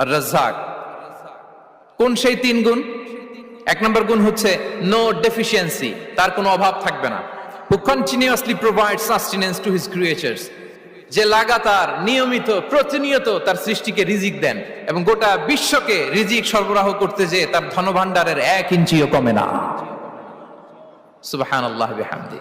আর রাজ্জাক। কোন সেই তিন গুণ? এক নম্বর গুণ হচ্ছে নো ডেফিসিয়েন্সি তার কোনো অভাব থাকবে না। Who continuously provide sustenance to his creatures যে লাগাতার, নিয়মিত, প্রতিনিয়ত তার সৃষ্টিকে রিজিক দেন এবং গোটা বিশ্বকে রিজিক সরবরাহ করতে যে তার ধনভাণ্ডারের এক ইঞ্চিও কমে না। সুবাহান আল্লাহ বিহামদি।